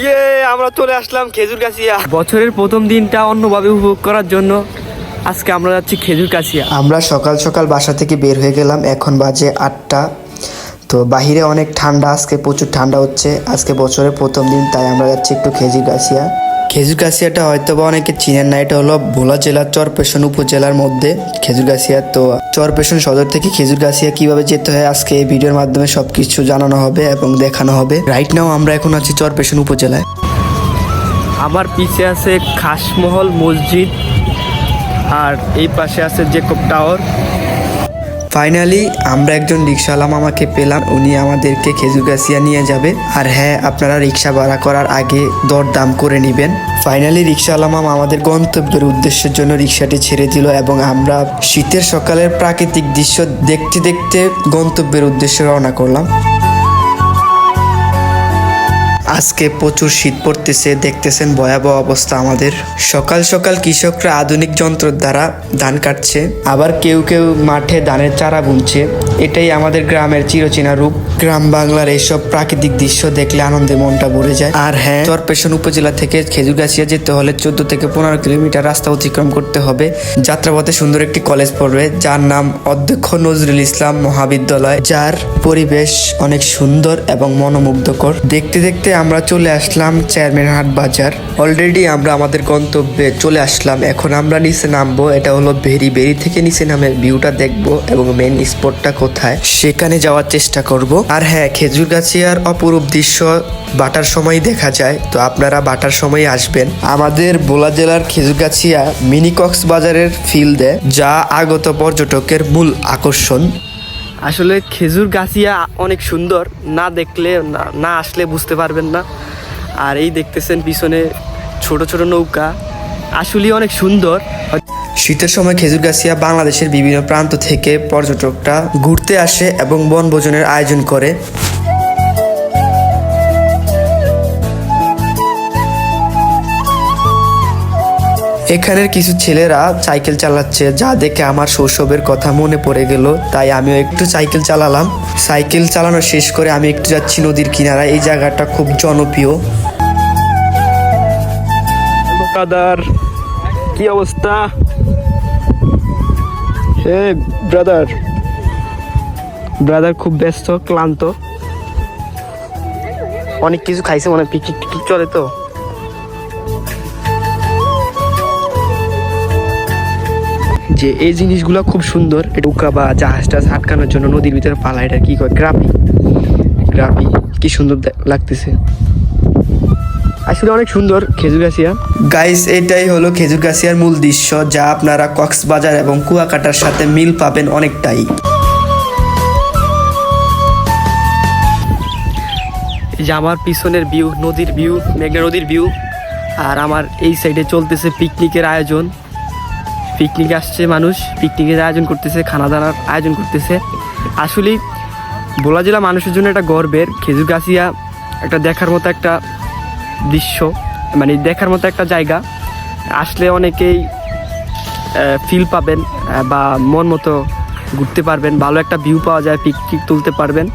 ইয়ে আমরা চলে আসলাম খেজুর কাছিয়া বছরের প্রথম দিনটা অন্যভাবে উপভোগ করার জন্য আজকে আমরা যাচ্ছি খেজুর কাছিয়া আমরা সকাল সকাল বাসা থেকে বের হয়ে গেলাম এখন বাজে আটটা। তো বাহিরে অনেক ঠান্ডা আজকে প্রচুর ঠান্ডা হচ্ছে আজকে বছরের প্রথম দিন তাই আমরা যাচ্ছি একটু খেজুর গাছিয়া। খেজুর গাছিয়াটা হয়তো বা অনেকে চিনেন না, এটা হলো ভোলা জেলার চরপেশন উপজেলার মধ্যে খেজুর গাছিয়া। তো চরপেশন সদর থেকে খেজুর গাছিয়া কীভাবে যেতে হয় আজকে এই ভিডিওর মাধ্যমে সব কিছু জানানো হবে এবং দেখানো হবে। রাইট নাও আমরা এখন আছি চরপেশন উপজেলায়। আমার পিছে আছে খাসমহল মসজিদ, আর এই পাশে আছে জেকব টাওয়ার ফাইনালি আমরা একজন রিক্সাওয়ালা মামাকে পেলাম। উনি আমাদেরকে খেজুর গাছিয়া নিয়ে যাবে। আর হ্যাঁ আপনারা রিক্সা ভাড়া করার আগে দর দাম করে নেবেন। ফাইনালি রিক্সাওয়ালা মামা আমাদের গন্তব্যের উদ্দেশ্যের জন্য রিক্সাটি ছেড়ে দিল এবং আমরা শীতের সকালের প্রাকৃতিক দৃশ্য দেখতে দেখতে গন্তব্যের উদ্দেশ্যে রওনা করলাম। আজকে প্রচুর শীত পড়তেছে, দেখতেছেন ভয়াবহ অবস্থা আমাদের। সকাল সকাল কৃষকরা আধুনিক যন্ত্র দ্বারা ধান কাটছে, আবার কেউ কেউ মাঠে ধানের চারা বুনছে। এটাই আমাদের গ্রামের চিরচেনা রূপ। গ্রাম বাংলার এইসব প্রাকৃতিক দৃশ্য দেখলে আনন্দে মনটা ভরে যায়। আর হ্যাঁ চরপেশন উপজেলা থেকে খেজুরগাছিয়া যেতে হলে চোদ্দ থেকে পনেরো কিলোমিটার রাস্তা অতিক্রম করতে হবে। যাত্রাপথে সুন্দর একটি কলেজ পড়বে, যার নাম অধ্যক্ষ নজরুল ইসলাম মহাবিদ্যালয়, যার পরিবেশ অনেক সুন্দর এবং মনোমুগ্ধকর। দেখতে দেখতে আমরা চলে আসলাম চেয়ারম্যান হাট বাজার অলরেডি আমরা আমাদের গন্তব্যে চলে আসলাম। এখন আমরা নিচে নামবো। এটা হলো বেরি বেরি থেকে নিচে নামে ভিউটা দেখব এবং মেন স্পটটা কোথায়, সেখানে যাওয়ার চেষ্টা করব। আর হ্যাঁ খেজুর গাছিয়ার অপরূপ দৃশ্য বাটার সময় দেখা যায়। তো আপনারা বাটার সময় আসবেন। আমাদের বোলা জেলার খেজুরগাছিয়া মিনি কক্সবাজারের ফিল দেয়, যা আগত পর্যটকের মূল আকর্ষণ। আসলে খেজুর গাছিয়া অনেক সুন্দর। না দেখলে, না- আসলে বুঝতে পারবেন না। আর এই দেখতেছেন পিছনে ছোট ছোট নৌকা। আসলেই অনেক সুন্দর। শীতের সময় খেজুর গাছিয়া বাংলাদেশের বিভিন্ন প্রান্ত থেকে পর্যটকরা ঘুরতে আসে এবং বনভোজনের আয়োজন করে। এখানের কিছু ছেলেরা সাইকেল চালাচ্ছে যা দেখে আমার শৈশবের কথা মনে পড়ে গেল তাই আমিও একটু সাইকেল চালালাম। সাইকেল চালানো শেষ করে আমি একটু যাচ্ছি নদীর কিনারায়। এই জায়গাটা খুব জনপ্রিয়। ব্রাদার কি অবস্থা? হে ব্রাদার ব্রাদার খুব ব্যস্ত ক্লান্ত। অনেক কিছু খাইছে মনে পিকনিক চলে তো? যে এই জিনিসগুলো খুব সুন্দর। নৌকা বা জাহাজ টাহাজ আটকানোর জন্য নদীর ভিতরে পালা এটা কি কয়? গ্রাপি গ্রাপি কি সুন্দর লাগতেছে। আসলে অনেক সুন্দর খেজুরাছিয়া গাইস এটাই হলো খেজুরগাছিয়ার মূল দৃশ্য যা আপনারা কক্সবাজার এবং কুয়াকাটার সাথে মিল পাবেন অনেকটাই। এই যে আমার পিছনের ভিউ নদীর ভিউ মেঘনা নদীর ভিউ আর আমার এই সাইডে চলতেছে পিকনিকের আয়োজন। পিকনিক আসছে মানুষ, পিকনিকের আয়োজন করতেছে, খানা দানার আয়োজন করতেছে। আসলে বোলা জেলা মানুষের জন্য একটা গর্বের। খেজুর গাছিয়া একটা দেখার মতো একটা দৃশ্য মানে দেখার মতো একটা জায়গা। আসলে অনেকেই ফিল পাবেন বা মন মতো ঘুরতে পারবেন, ভালো একটা ভিউ পাওয়া যায় পিকনিক তুলতে পারবেন।